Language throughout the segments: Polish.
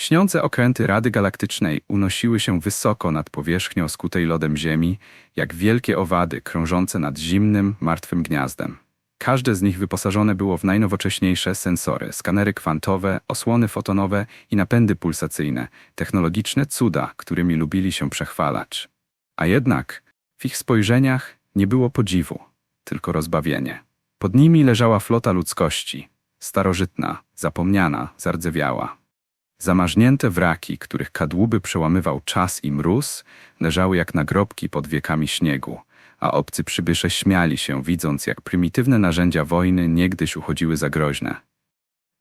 Śniące okręty Rady Galaktycznej unosiły się wysoko nad powierzchnią skutej lodem Ziemi, jak wielkie owady krążące nad zimnym, martwym gniazdem. Każde z nich wyposażone było w najnowocześniejsze sensory, skanery kwantowe, osłony fotonowe i napędy pulsacyjne, technologiczne cuda, którymi lubili się przechwalać. A jednak w ich spojrzeniach nie było podziwu, tylko rozbawienie. Pod nimi leżała flota ludzkości, starożytna, zapomniana, zardzewiała. Zamarznięte wraki, których kadłuby przełamywał czas i mróz, leżały jak nagrobki pod wiekami śniegu, a obcy przybysze śmiali się, widząc, jak prymitywne narzędzia wojny niegdyś uchodziły za groźne.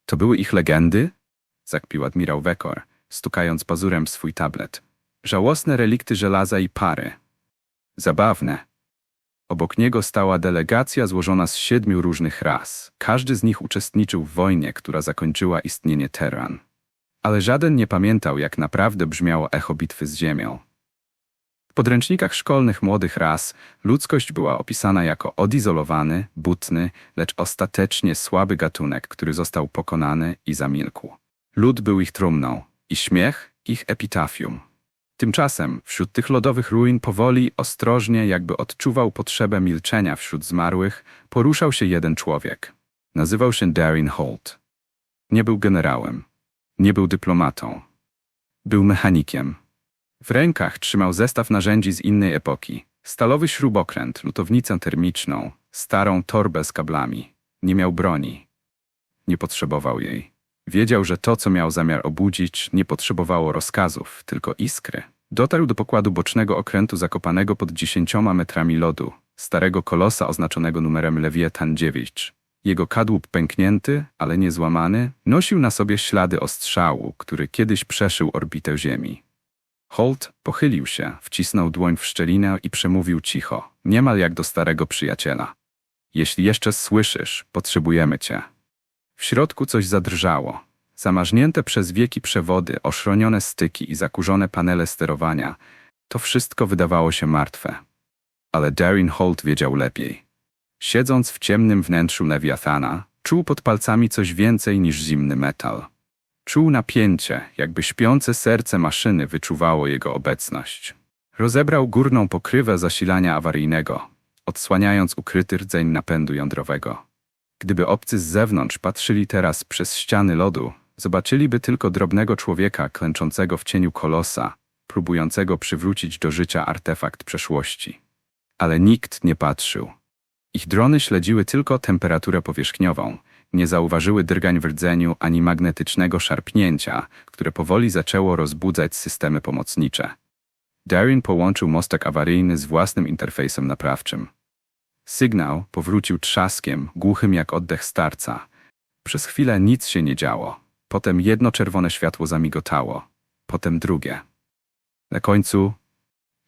To były ich legendy? Zakpił admirał Wekor, stukając pazurem w swój tablet. Żałosne relikty żelaza i pary. Zabawne. Obok niego stała delegacja złożona z siedmiu różnych ras. Każdy z nich uczestniczył w wojnie, która zakończyła istnienie Terran. Ale żaden nie pamiętał, jak naprawdę brzmiało echo bitwy z Ziemią. W podręcznikach szkolnych młodych ras ludzkość była opisana jako odizolowany, butny, lecz ostatecznie słaby gatunek, który został pokonany i zamilkł. Lud był ich trumną i śmiech ich epitafium. Tymczasem wśród tych lodowych ruin powoli, ostrożnie, jakby odczuwał potrzebę milczenia wśród zmarłych, poruszał się jeden człowiek. Nazywał się Darin Holt. Nie był generałem. Nie był dyplomatą. Był mechanikiem. W rękach trzymał zestaw narzędzi z innej epoki. Stalowy śrubokręt, lutownicę termiczną, starą torbę z kablami. Nie miał broni. Nie potrzebował jej. Wiedział, że to, co miał zamiar obudzić, nie potrzebowało rozkazów, tylko iskry. Dotarł do pokładu bocznego okrętu zakopanego pod dziesięcioma metrami lodu, starego kolosa oznaczonego numerem Lewiatan 9. Jego kadłub pęknięty, ale nie złamany, nosił na sobie ślady ostrzału, który kiedyś przeszył orbitę Ziemi. Holt pochylił się, wcisnął dłoń w szczelinę i przemówił cicho, niemal jak do starego przyjaciela. Jeśli jeszcze słyszysz, potrzebujemy cię. W środku coś zadrżało. Zamarznięte przez wieki przewody, oszronione styki i zakurzone panele sterowania, to wszystko wydawało się martwe. Ale Darin Holt wiedział lepiej. Siedząc w ciemnym wnętrzu Lewiathana, czuł pod palcami coś więcej niż zimny metal. Czuł napięcie, jakby śpiące serce maszyny wyczuwało jego obecność. Rozebrał górną pokrywę zasilania awaryjnego, odsłaniając ukryty rdzeń napędu jądrowego. Gdyby obcy z zewnątrz patrzyli teraz przez ściany lodu, zobaczyliby tylko drobnego człowieka klęczącego w cieniu kolosa, próbującego przywrócić do życia artefakt przeszłości. Ale nikt nie patrzył. Ich drony śledziły tylko temperaturę powierzchniową, nie zauważyły drgań w rdzeniu ani magnetycznego szarpnięcia, które powoli zaczęło rozbudzać systemy pomocnicze. Darin połączył mostek awaryjny z własnym interfejsem naprawczym. Sygnał powrócił trzaskiem, głuchym jak oddech starca. Przez chwilę nic się nie działo. Potem jedno czerwone światło zamigotało, potem drugie. Na końcu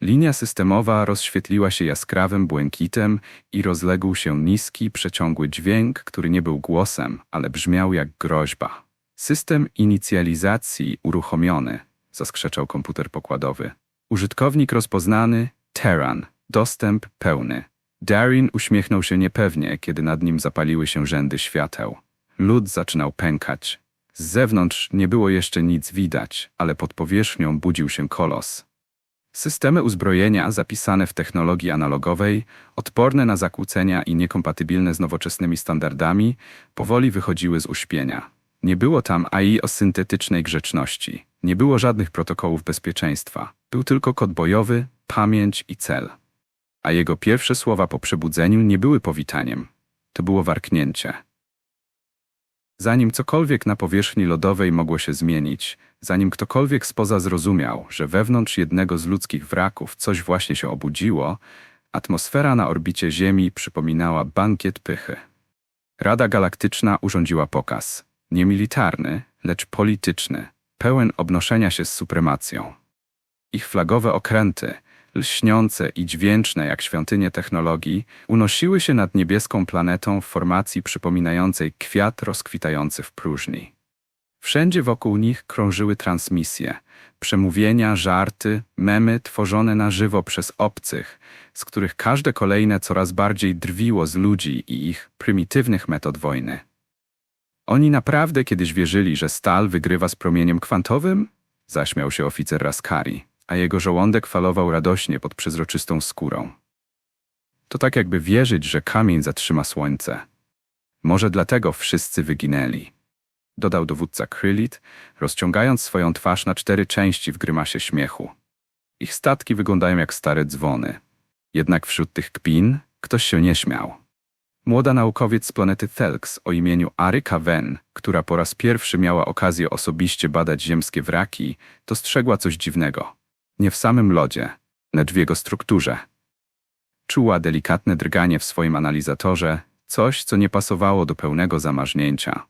linia systemowa rozświetliła się jaskrawym błękitem i rozległ się niski, przeciągły dźwięk, który nie był głosem, ale brzmiał jak groźba. System inicjalizacji uruchomiony, zaskrzeczał komputer pokładowy. Użytkownik rozpoznany, Terran, dostęp pełny. Darin uśmiechnął się niepewnie, kiedy nad nim zapaliły się rzędy świateł. Lód zaczynał pękać. Z zewnątrz nie było jeszcze nic widać, ale pod powierzchnią budził się kolos. Systemy uzbrojenia zapisane w technologii analogowej, odporne na zakłócenia i niekompatybilne z nowoczesnymi standardami, powoli wychodziły z uśpienia. Nie było tam AI o syntetycznej grzeczności. Nie było żadnych protokołów bezpieczeństwa. Był tylko kod bojowy, pamięć i cel. A jego pierwsze słowa po przebudzeniu nie były powitaniem. To było warknięcie. Zanim cokolwiek na powierzchni lodowej mogło się zmienić, zanim ktokolwiek spoza zrozumiał, że wewnątrz jednego z ludzkich wraków coś właśnie się obudziło, atmosfera na orbicie Ziemi przypominała bankiet pychy. Rada Galaktyczna urządziła pokaz. Nie militarny, lecz polityczny, pełen obnoszenia się z supremacją. Ich flagowe okręty, lśniące i dźwięczne jak świątynie technologii, unosiły się nad niebieską planetą w formacji przypominającej kwiat rozkwitający w próżni. Wszędzie wokół nich krążyły transmisje, przemówienia, żarty, memy tworzone na żywo przez obcych, z których każde kolejne coraz bardziej drwiło z ludzi i ich prymitywnych metod wojny. Oni naprawdę kiedyś wierzyli, że stal wygrywa z promieniem kwantowym? Zaśmiał się oficer Raskari, a jego żołądek falował radośnie pod przezroczystą skórą. To tak jakby wierzyć, że kamień zatrzyma słońce. Może dlatego wszyscy wyginęli. Dodał dowódca Krylit, rozciągając swoją twarz na cztery części w grymasie śmiechu. Ich statki wyglądają jak stare dzwony. Jednak wśród tych kpin ktoś się nie śmiał. Młoda naukowiec z planety Thelks o imieniu Aryka Wen, która po raz pierwszy miała okazję osobiście badać ziemskie wraki, dostrzegła coś dziwnego. Nie w samym lodzie, lecz w jego strukturze. Czuła delikatne drganie w swoim analizatorze, coś, co nie pasowało do pełnego zamarznięcia.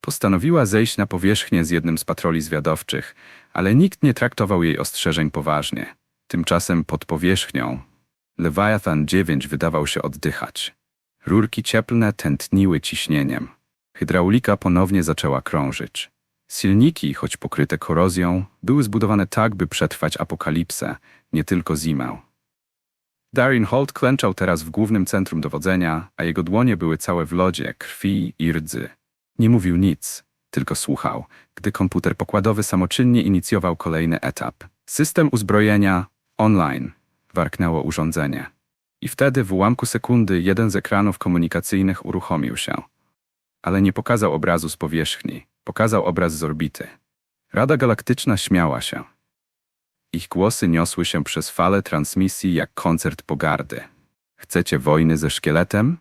Postanowiła zejść na powierzchnię z jednym z patroli zwiadowczych, ale nikt nie traktował jej ostrzeżeń poważnie. Tymczasem pod powierzchnią Leviathan 9 wydawał się oddychać. Rurki cieplne tętniły ciśnieniem. Hydraulika ponownie zaczęła krążyć. Silniki, choć pokryte korozją, były zbudowane tak, by przetrwać apokalipsę, nie tylko zimę. Darin Holt klęczał teraz w głównym centrum dowodzenia, a jego dłonie były całe w lodzie, krwi i rdzy. Nie mówił nic, tylko słuchał, gdy komputer pokładowy samoczynnie inicjował kolejny etap. System uzbrojenia online. Warknęło urządzenie. I wtedy w ułamku sekundy jeden z ekranów komunikacyjnych uruchomił się. Ale nie pokazał obrazu z powierzchni, pokazał obraz z orbity. Rada Galaktyczna śmiała się. Ich głosy niosły się przez fale transmisji jak koncert pogardy. Chcecie wojny ze szkieletem?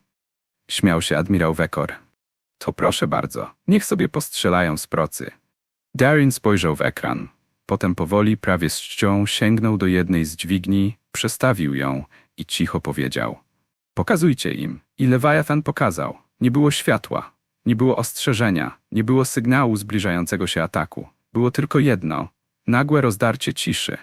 Śmiał się admirał Wekor. To proszę bardzo, niech sobie postrzelają z procy. Darin spojrzał w ekran. Potem powoli, prawie z czcią, sięgnął do jednej z dźwigni, przestawił ją i cicho powiedział. Pokazujcie im. I Leviathan pokazał. Nie było światła, nie było ostrzeżenia, nie było sygnału zbliżającego się ataku. Było tylko jedno. Nagłe rozdarcie ciszy.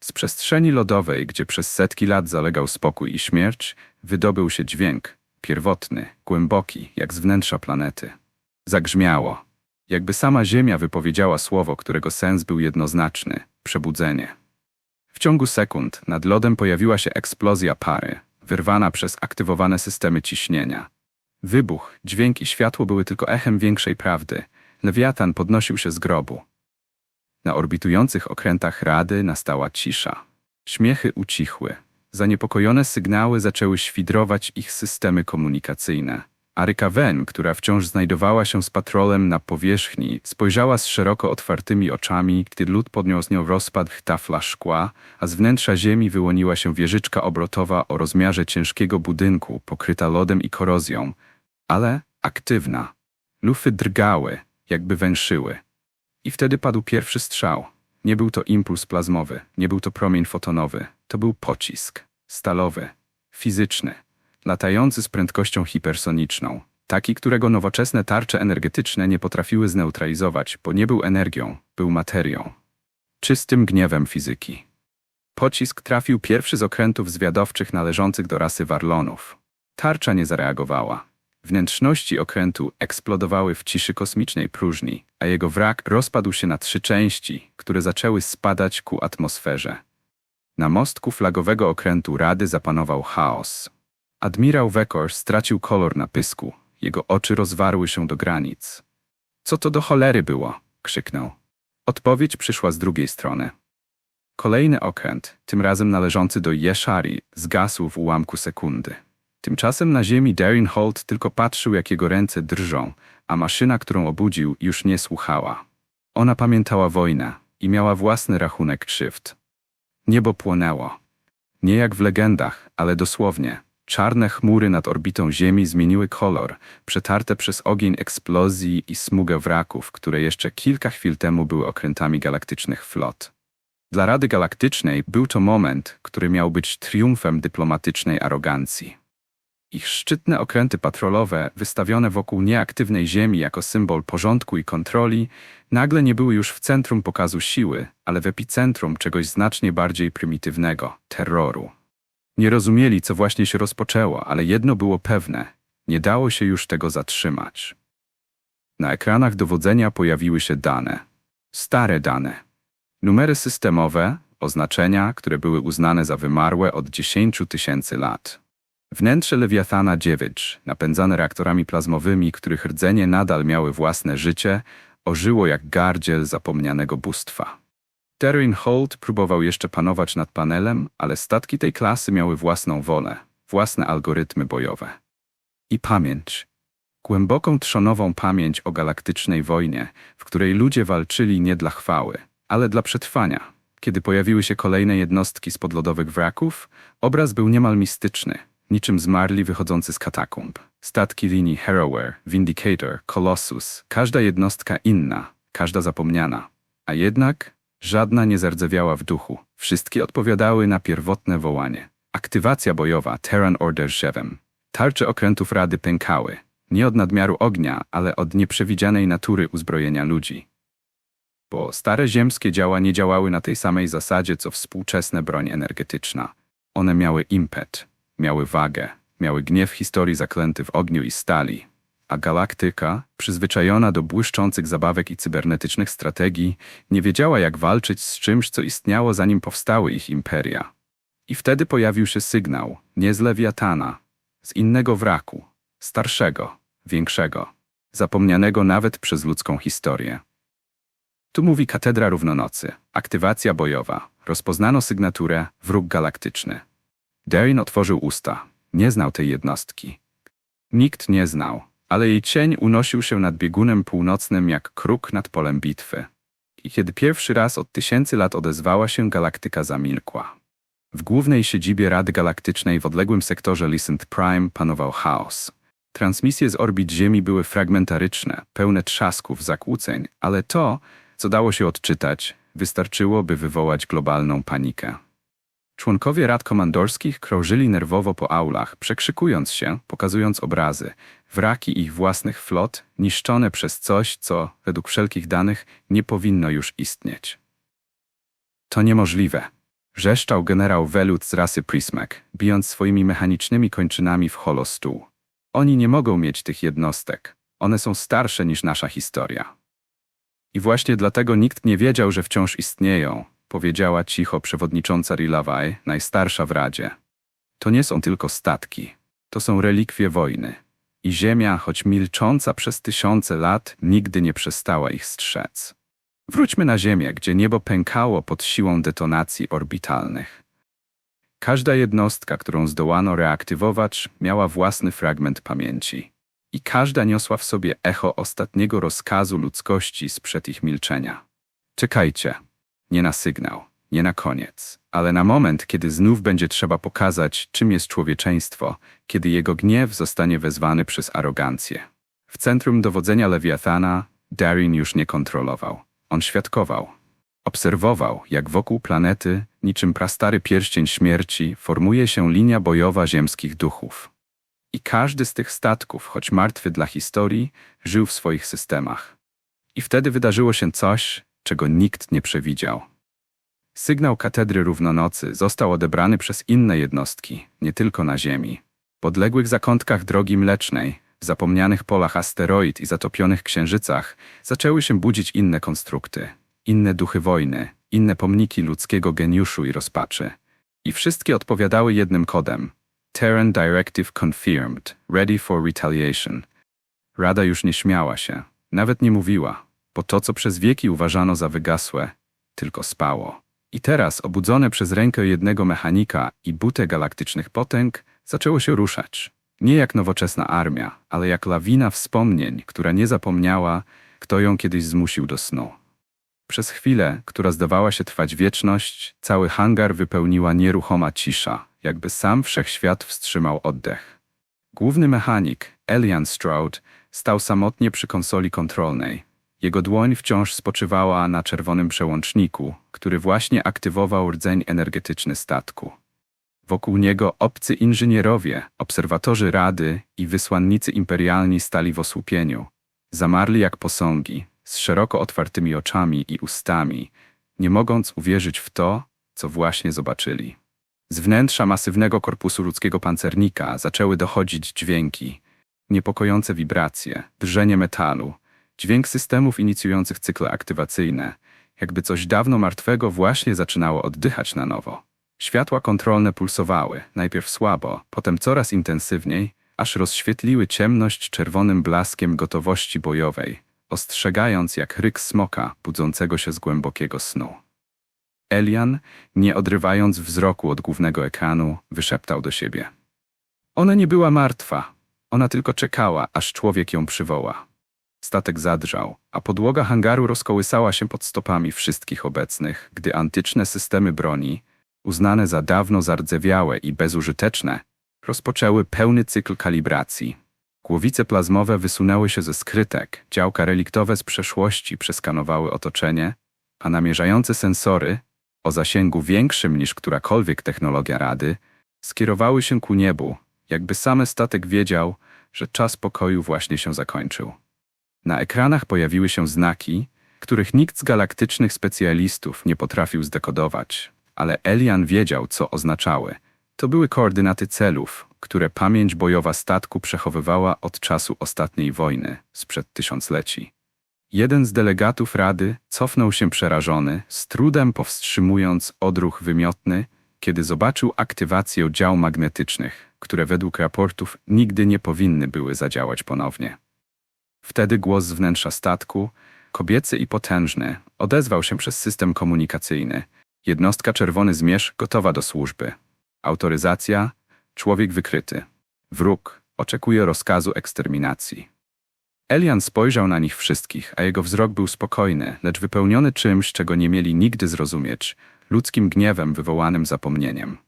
Z przestrzeni lodowej, gdzie przez setki lat zalegał spokój i śmierć, wydobył się dźwięk, pierwotny, głęboki, jak z wnętrza planety. Zagrzmiało, jakby sama Ziemia wypowiedziała słowo, którego sens był jednoznaczny przebudzenie. W ciągu sekund nad lodem pojawiła się eksplozja pary, wyrwana przez aktywowane systemy ciśnienia. Wybuch, dźwięk i światło były tylko echem większej prawdy. Lewiatan podnosił się z grobu. Na orbitujących okrętach Rady nastała cisza. Śmiechy ucichły. Zaniepokojone sygnały zaczęły świdrować ich systemy komunikacyjne. Aryka Wen, która wciąż znajdowała się z patrolem na powierzchni, spojrzała z szeroko otwartymi oczami, gdy lód podniósł nią rozpadł tafla szkła, a z wnętrza ziemi wyłoniła się wieżyczka obrotowa o rozmiarze ciężkiego budynku, pokryta lodem i korozją, ale aktywna. Lufy drgały, jakby węszyły. I wtedy padł pierwszy strzał. Nie był to impuls plazmowy, nie był to promień fotonowy, to był pocisk. Stalowy, fizyczny, latający z prędkością hipersoniczną. Taki, którego nowoczesne tarcze energetyczne nie potrafiły zneutralizować, bo nie był energią, był materią. Czystym gniewem fizyki. Pocisk trafił pierwszy z okrętów zwiadowczych należących do rasy Warlonów. Tarcza nie zareagowała. Wnętrzności okrętu eksplodowały w ciszy kosmicznej próżni, a jego wrak rozpadł się na trzy części, które zaczęły spadać ku atmosferze. Na mostku flagowego okrętu Rady zapanował chaos. Admirał Wekor stracił kolor na pysku. Jego oczy rozwarły się do granic. Co to do cholery było? krzyknął. Odpowiedź przyszła z drugiej strony. Kolejny okręt, tym razem należący do Jeszari, zgasł w ułamku sekundy. Tymczasem na ziemi Darin Holt tylko patrzył, jak jego ręce drżą, a maszyna, którą obudził, już nie słuchała. Ona pamiętała wojnę i miała własny rachunek krzywd. Niebo płonęło. Nie jak w legendach, ale dosłownie. Czarne chmury nad orbitą Ziemi zmieniły kolor, przetarte przez ogień eksplozji i smugę wraków, które jeszcze kilka chwil temu były okrętami galaktycznych flot. Dla Rady Galaktycznej był to moment, który miał być triumfem dyplomatycznej arogancji. Ich szczytne okręty patrolowe, wystawione wokół nieaktywnej Ziemi jako symbol porządku i kontroli, nagle nie były już w centrum pokazu siły, ale w epicentrum czegoś znacznie bardziej prymitywnego terroru. Nie rozumieli, co właśnie się rozpoczęło, ale jedno było pewne nie dało się już tego zatrzymać. Na ekranach dowodzenia pojawiły się dane. Stare dane. Numery systemowe, oznaczenia, które były uznane za wymarłe od 10 tysięcy lat. Wnętrze Lewiathana 9, napędzane reaktorami plazmowymi, których rdzenie nadal miały własne życie, ożyło jak gardziel zapomnianego bóstwa. Terrin Holt próbował jeszcze panować nad panelem, ale statki tej klasy miały własną wolę, własne algorytmy bojowe. I pamięć. Głęboką trzonową pamięć o galaktycznej wojnie, w której ludzie walczyli nie dla chwały, ale dla przetrwania. Kiedy pojawiły się kolejne jednostki z podlodowych wraków, obraz był niemal mistyczny, niczym zmarli wychodzący z katakumb. Statki linii Harrower, Vindicator, Colossus, każda jednostka inna, każda zapomniana. A jednak żadna nie zardzewiała w duchu. Wszystkie odpowiadały na pierwotne wołanie. Aktywacja bojowa Terran Order 7. Tarcze okrętów Rady pękały. Nie od nadmiaru ognia, ale od nieprzewidzianej natury uzbrojenia ludzi. Bo stare ziemskie działa nie działały na tej samej zasadzie, co współczesne broń energetyczna. One miały impet, miały wagę, miały gniew historii zaklęty w ogniu i stali. A galaktyka, przyzwyczajona do błyszczących zabawek i cybernetycznych strategii, nie wiedziała jak walczyć z czymś, co istniało zanim powstały ich imperia. I wtedy pojawił się sygnał, nie z Lewiatana, z innego wraku, starszego, większego, zapomnianego nawet przez ludzką historię. Tu mówi katedra równonocy, aktywacja bojowa, rozpoznano sygnaturę wróg galaktyczny. Darin otworzył usta, nie znał tej jednostki. Nikt nie znał, ale jej cień unosił się nad biegunem północnym jak kruk nad polem bitwy. I kiedy pierwszy raz od tysięcy lat odezwała się galaktyka zamilkła. W głównej siedzibie Rady Galaktycznej w odległym sektorze Lysent Prime panował chaos. Transmisje z orbit Ziemi były fragmentaryczne, pełne trzasków, zakłóceń, ale to, co dało się odczytać, wystarczyło, by wywołać globalną panikę. Członkowie rad komandorskich krążyli nerwowo po aulach, przekrzykując się, pokazując obrazy, wraki ich własnych flot, niszczone przez coś, co, według wszelkich danych, nie powinno już istnieć. To niemożliwe. Wrzeszczał generał Velut z rasy Prismek, bijąc swoimi mechanicznymi kończynami w holostół. Oni nie mogą mieć tych jednostek. One są starsze niż nasza historia. I właśnie dlatego nikt nie wiedział, że wciąż istnieją, powiedziała cicho przewodnicząca Rilawaj, najstarsza w Radzie. To nie są tylko statki, to są relikwie wojny. I Ziemia, choć milcząca przez tysiące lat, nigdy nie przestała ich strzec. Wróćmy na Ziemię, gdzie niebo pękało pod siłą detonacji orbitalnych. Każda jednostka, którą zdołano reaktywować, miała własny fragment pamięci. I każda niosła w sobie echo ostatniego rozkazu ludzkości sprzed ich milczenia. Czekajcie, nie na sygnał, nie na koniec, ale na moment, kiedy znów będzie trzeba pokazać, czym jest człowieczeństwo, kiedy jego gniew zostanie wezwany przez arogancję. W centrum dowodzenia Lewiathana Darin już nie kontrolował. On świadkował. Obserwował, jak wokół planety, niczym prastary pierścień śmierci, formuje się linia bojowa ziemskich duchów. I każdy z tych statków, choć martwy dla historii, żył w swoich systemach. I wtedy wydarzyło się coś, czego nikt nie przewidział. Sygnał katedry równonocy został odebrany przez inne jednostki, nie tylko na Ziemi. W podległych zakątkach drogi mlecznej, w zapomnianych polach asteroid i zatopionych księżycach zaczęły się budzić inne konstrukty, inne duchy wojny, inne pomniki ludzkiego geniuszu i rozpaczy. I wszystkie odpowiadały jednym kodem. Terran Directive Confirmed, Ready for Retaliation. Rada już nie śmiała się, nawet nie mówiła, bo to, co przez wieki uważano za wygasłe, tylko spało. I teraz, obudzone przez rękę jednego mechanika i butę galaktycznych potęg, zaczęło się ruszać. Nie jak nowoczesna armia, ale jak lawina wspomnień, która nie zapomniała, kto ją kiedyś zmusił do snu. Przez chwilę, która zdawała się trwać wieczność, cały hangar wypełniła nieruchoma cisza, jakby sam wszechświat wstrzymał oddech. Główny mechanik, Elian Stroud, stał samotnie przy konsoli kontrolnej. Jego dłoń wciąż spoczywała na czerwonym przełączniku, który właśnie aktywował rdzeń energetyczny statku. Wokół niego obcy inżynierowie, obserwatorzy rady i wysłannicy imperialni stali w osłupieniu. Zamarli jak posągi, z szeroko otwartymi oczami i ustami, nie mogąc uwierzyć w to, co właśnie zobaczyli. Z wnętrza masywnego korpusu ludzkiego pancernika zaczęły dochodzić dźwięki, niepokojące wibracje, drżenie metalu, dźwięk systemów inicjujących cykle aktywacyjne, jakby coś dawno martwego właśnie zaczynało oddychać na nowo. Światła kontrolne pulsowały, najpierw słabo, potem coraz intensywniej, aż rozświetliły ciemność czerwonym blaskiem gotowości bojowej, ostrzegając jak ryk smoka budzącego się z głębokiego snu. Elian, nie odrywając wzroku od głównego ekranu, wyszeptał do siebie. Ona nie była martwa, ona tylko czekała, aż człowiek ją przywoła. Statek zadrżał, a podłoga hangaru rozkołysała się pod stopami wszystkich obecnych, gdy antyczne systemy broni, uznane za dawno zardzewiałe i bezużyteczne, rozpoczęły pełny cykl kalibracji. Głowice plazmowe wysunęły się ze skrytek, działka reliktowe z przeszłości przeskanowały otoczenie, a namierzające sensory, o zasięgu większym niż którakolwiek technologia Rady, skierowały się ku niebu, jakby same statek wiedział, że czas pokoju właśnie się zakończył. Na ekranach pojawiły się znaki, których nikt z galaktycznych specjalistów nie potrafił zdekodować, ale Elian wiedział, co oznaczały. To były koordynaty celów, które pamięć bojowa statku przechowywała od czasu ostatniej wojny, sprzed tysiącleci. Jeden z delegatów Rady cofnął się przerażony, z trudem powstrzymując odruch wymiotny, kiedy zobaczył aktywację dział magnetycznych, które według raportów nigdy nie powinny były zadziałać ponownie. Wtedy głos z wnętrza statku, kobiecy i potężny, odezwał się przez system komunikacyjny. Jednostka Czerwony Zmierz gotowa do służby. Autoryzacja, człowiek wykryty. Wróg oczekuje rozkazu eksterminacji. Elian spojrzał na nich wszystkich, a jego wzrok był spokojny, lecz wypełniony czymś, czego nie mieli nigdy zrozumieć, ludzkim gniewem wywołanym zapomnieniem.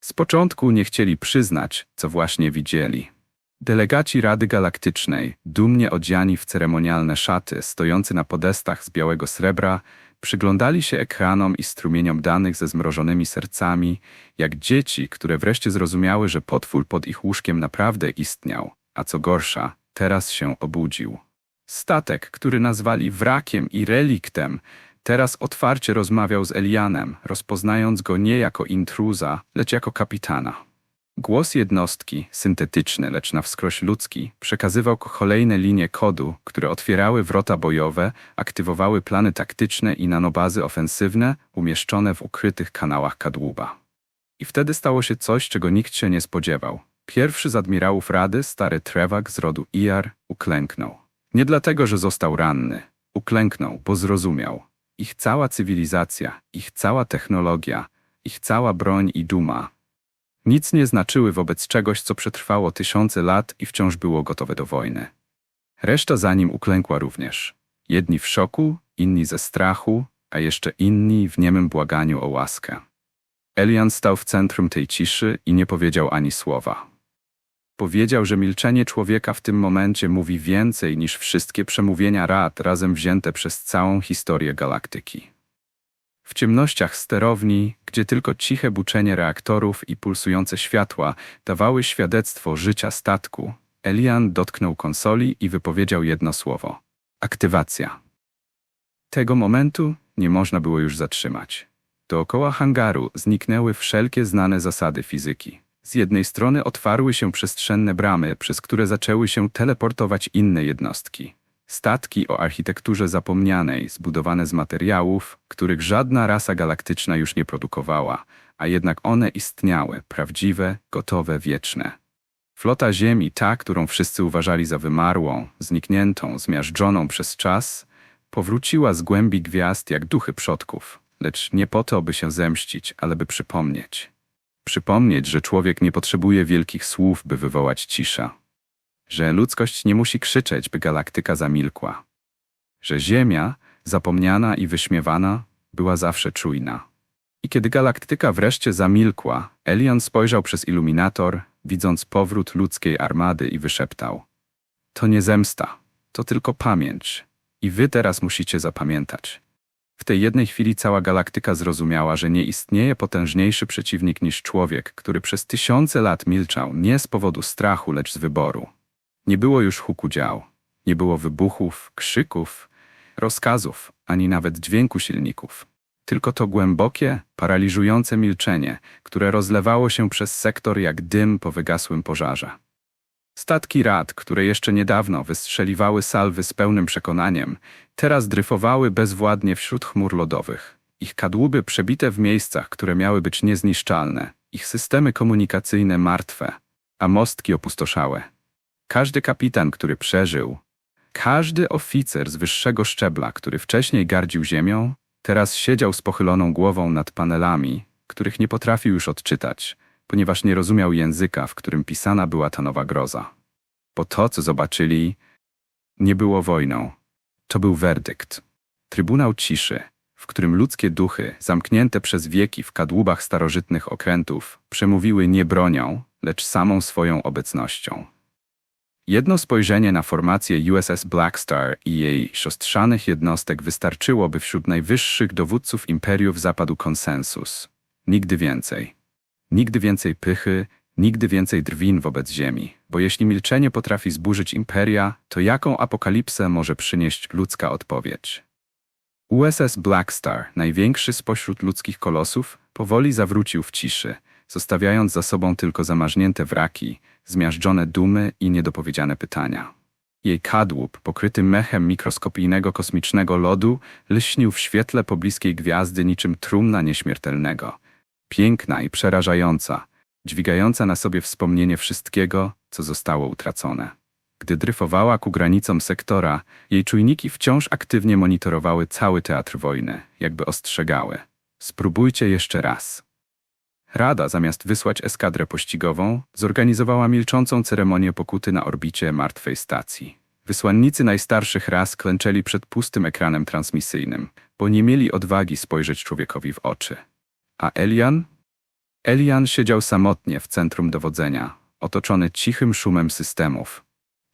Z początku nie chcieli przyznać, co właśnie widzieli. Delegaci Rady Galaktycznej, dumnie odziani w ceremonialne szaty, stojący na podestach z białego srebra, przyglądali się ekranom i strumieniom danych ze zmrożonymi sercami, jak dzieci, które wreszcie zrozumiały, że potwór pod ich łóżkiem naprawdę istniał, a co gorsza, teraz się obudził. Statek, który nazwali wrakiem i reliktem, teraz otwarcie rozmawiał z Elianem, rozpoznając go nie jako intruza, lecz jako kapitana. Głos jednostki, syntetyczny, lecz na wskroś ludzki, przekazywał kolejne linie kodu, które otwierały wrota bojowe, aktywowały plany taktyczne i nanobazy ofensywne umieszczone w ukrytych kanałach kadłuba. I wtedy stało się coś, czego nikt się nie spodziewał. Pierwszy z admirałów Rady, stary Trewak z rodu Iar, uklęknął. Nie dlatego, że został ranny. Uklęknął, bo zrozumiał. Ich cała cywilizacja, ich cała technologia, ich cała broń i duma nic nie znaczyły wobec czegoś, co przetrwało tysiące lat i wciąż było gotowe do wojny. Reszta za nim uklękła również. Jedni w szoku, inni ze strachu, a jeszcze inni w niemym błaganiu o łaskę. Elian stał w centrum tej ciszy i nie powiedział ani słowa. Powiedział, że milczenie człowieka w tym momencie mówi więcej niż wszystkie przemówienia rad razem wzięte przez całą historię galaktyki. W ciemnościach sterowni, gdzie tylko ciche buczenie reaktorów i pulsujące światła dawały świadectwo życia statku, Elian dotknął konsoli i wypowiedział jedno słowo. Aktywacja. Tego momentu nie można było już zatrzymać. Dookoła hangaru zniknęły wszelkie znane zasady fizyki. Z jednej strony otwarły się przestrzenne bramy, przez które zaczęły się teleportować inne jednostki. Statki o architekturze zapomnianej, zbudowane z materiałów, których żadna rasa galaktyczna już nie produkowała, a jednak one istniały, prawdziwe, gotowe, wieczne. Flota Ziemi, ta, którą wszyscy uważali za wymarłą, znikniętą, zmiażdżoną przez czas, powróciła z głębi gwiazd jak duchy przodków, lecz nie po to, by się zemścić, ale by przypomnieć. Przypomnieć, że człowiek nie potrzebuje wielkich słów, by wywołać cisza że ludzkość nie musi krzyczeć, by galaktyka zamilkła, że Ziemia, zapomniana i wyśmiewana, była zawsze czujna. I kiedy galaktyka wreszcie zamilkła, Elion spojrzał przez iluminator, widząc powrót ludzkiej armady i wyszeptał. To nie zemsta, to tylko pamięć. I wy teraz musicie zapamiętać. W tej jednej chwili cała galaktyka zrozumiała, że nie istnieje potężniejszy przeciwnik niż człowiek, który przez tysiące lat milczał nie z powodu strachu, lecz z wyboru. Nie było już huku dział, nie było wybuchów, krzyków, rozkazów, ani nawet dźwięku silników. Tylko to głębokie, paraliżujące milczenie, które rozlewało się przez sektor jak dym po wygasłym pożarze. Statki rad, które jeszcze niedawno wystrzeliwały salwy z pełnym przekonaniem, teraz dryfowały bezwładnie wśród chmur lodowych. ich kadłuby przebite w miejscach, które miały być niezniszczalne, ich systemy komunikacyjne martwe, a mostki opustoszałe. Każdy kapitan, który przeżył, każdy oficer z wyższego szczebla, który wcześniej gardził ziemią, teraz siedział z pochyloną głową nad panelami, których nie potrafił już odczytać, ponieważ nie rozumiał języka, w którym pisana była ta nowa groza. Bo to, co zobaczyli, nie było wojną. To był werdykt. Trybunał ciszy, w którym ludzkie duchy, zamknięte przez wieki w kadłubach starożytnych okrętów, przemówiły nie bronią, lecz samą swoją obecnością. Jedno spojrzenie na formację USS Black Star i jej siostrzanych jednostek wystarczyło, by wśród najwyższych dowódców imperiów zapadł konsensus. Nigdy więcej. Nigdy więcej pychy, nigdy więcej drwin wobec ziemi, bo jeśli milczenie potrafi zburzyć imperia, to jaką apokalipsę może przynieść ludzka odpowiedź? USS Black Star, największy spośród ludzkich kolosów, powoli zawrócił w ciszy, zostawiając za sobą tylko zamarznięte wraki, zmiażdżone dumy i niedopowiedziane pytania. Jej kadłub, pokryty mechem mikroskopijnego kosmicznego lodu, lśnił w świetle pobliskiej gwiazdy niczym trumna nieśmiertelnego. Piękna i przerażająca, dźwigająca na sobie wspomnienie wszystkiego, co zostało utracone. Gdy dryfowała ku granicom sektora, jej czujniki wciąż aktywnie monitorowały cały teatr wojny, jakby ostrzegały. Spróbujcie jeszcze raz. Rada, zamiast wysłać eskadrę pościgową, zorganizowała milczącą ceremonię pokuty na orbicie martwej stacji. Wysłannicy najstarszych ras klęczeli przed pustym ekranem transmisyjnym, bo nie mieli odwagi spojrzeć człowiekowi w oczy. A Elian? Elian siedział samotnie w centrum dowodzenia, otoczony cichym szumem systemów.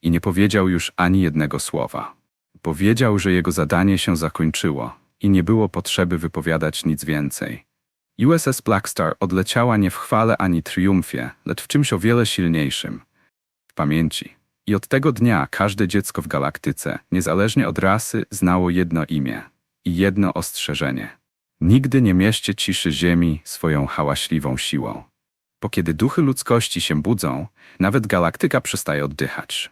I nie powiedział już ani jednego słowa. Powiedział, że jego zadanie się zakończyło i nie było potrzeby wypowiadać nic więcej. USS Black Star odleciała nie w chwale ani triumfie, lecz w czymś o wiele silniejszym. W pamięci. I od tego dnia każde dziecko w galaktyce, niezależnie od rasy, znało jedno imię i jedno ostrzeżenie. Nigdy nie mieście ciszy ziemi swoją hałaśliwą siłą. Bo kiedy duchy ludzkości się budzą, nawet galaktyka przestaje oddychać.